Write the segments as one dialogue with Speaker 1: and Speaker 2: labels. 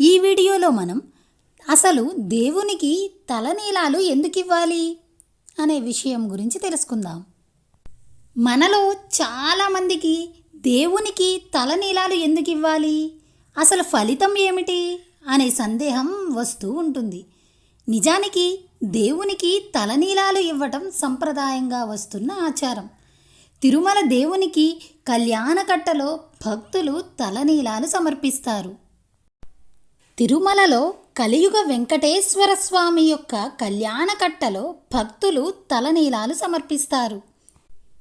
Speaker 1: ఈ వీడియోలో మనం అసలు దేవునికి తలనీలాలు ఎందుకు ఇవ్వాలి అనే విషయం గురించి తెలుసుకుందాం. మనలో చాలామందికి దేవునికి తలనీలాలు ఎందుకు ఇవ్వాలి అసలు ఫలితం ఏమిటి? అనే సందేహం వస్తూ ఉంటుంది. నిజానికి దేవునికి తలనీలాలు ఇవ్వటం సంప్రదాయంగా వస్తున్న ఆచారం. తిరుమల దేవునికి కళ్యాణకట్టలో భక్తులు తలనీలాలు సమర్పిస్తారు. తిరుమలలో కలియుగ వెంకటేశ్వర స్వామి యొక్క కళ్యాణకట్టలో భక్తులు తలనీలాలు సమర్పిస్తారు.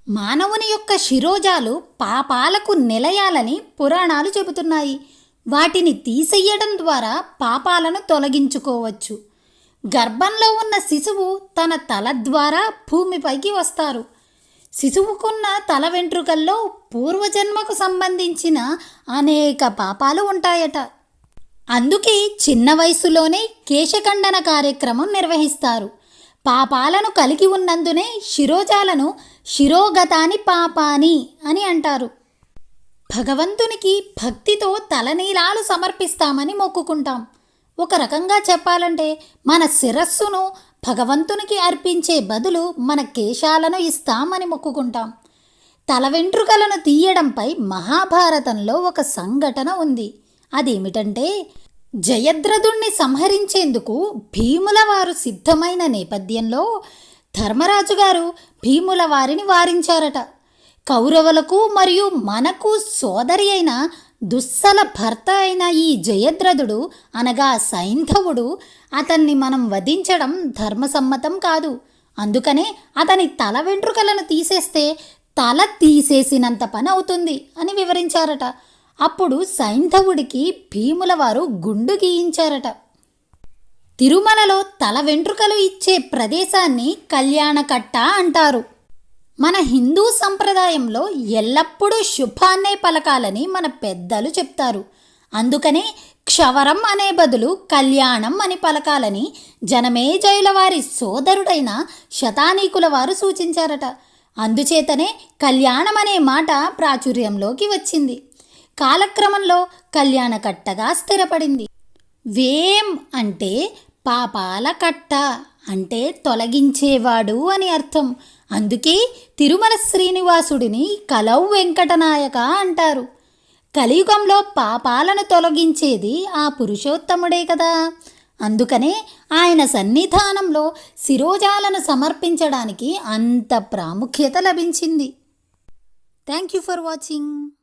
Speaker 1: మానవుని యొక్క శిరోజాలు పాపాలకు నిలయాలని పురాణాలు చెబుతున్నాయి. వాటిని తీసేయడం ద్వారా పాపాలను తొలగించుకోవచ్చు. గర్భంలో ఉన్న శిశువు తన తల ద్వారా భూమిపైకి వస్తారు. శిశువుకున్న తల వెంట్రుకల్లో పూర్వజన్మకు సంబంధించిన అనేక పాపాలు ఉంటాయట. అందుకే చిన్న వయసులోనే కేశఖండన కార్యక్రమం నిర్వహిస్తారు. పాపాలను కలిగి ఉన్నందునే శిరోజాలను శిరోగతాని పాపాని అని అంటారు. భగవంతునికి భక్తితో తలనీలాలు సమర్పిస్తామని మొక్కుకుంటాం. ఒక రకంగా చెప్పాలంటే మన శిరస్సును భగవంతునికి అర్పించే బదులు మన కేశాలను ఇస్తామని మొక్కుకుంటాం. తల వెంట్రుకలను తీయడంపై మహాభారతంలో ఒక సంఘటన ఉంది. అదేమిటంటే జయద్రథుణ్ణి సంహరించేందుకు భీముల వారు సిద్ధమైన నేపథ్యంలో ధర్మరాజు గారు భీముల వారిని వారించారట. కౌరవులకు మరియు మనకు సోదరి అయిన దుస్సల భర్త అయిన ఈ జయద్రథుడు అనగా సైంధవుడు అతన్ని మనం వధించడం ధర్మసమ్మతం కాదు. అందుకనే అతని తల వెంట్రుకలను తీసేస్తే తల తీసేసినంత పని అవుతుంది అని వివరించారట. అప్పుడు సైంధవుడికి భీముల వారు గుండు గీయించారట. తిరుమలలో తల వెంట్రుకలు ఇచ్చే ప్రదేశాన్ని కళ్యాణకట్ట అంటారు. మన హిందూ సంప్రదాయంలో ఎల్లప్పుడూ శుభాన్నే పలకాలని మన పెద్దలు చెప్తారు. అందుకనే క్షవరం అనే బదులు కళ్యాణం అని పలకాలని జనమేజయుల వారి సోదరుడైన శతానీకుల వారు సూచించారట. అందుచేతనే కళ్యాణం అనే మాట ప్రాచుర్యంలోకి వచ్చింది. కాలక్రమంలో కళ్యాణకట్టగా స్థిరపడింది. వేం అంటే పాపాల కట్ట అంటే తొలగించేవాడు అని అర్థం. అందుకే తిరుమల శ్రీనివాసుడిని కలౌ వెంకటనాయక అంటారు. కలియుగంలో పాపాలను తొలగించేది ఆ పురుషోత్తముడే కదా. అందుకనే ఆయన సన్నిధానంలో శిరోజాలను సమర్పించడానికి అంత ప్రాముఖ్యత లభించింది. Thank you for watching.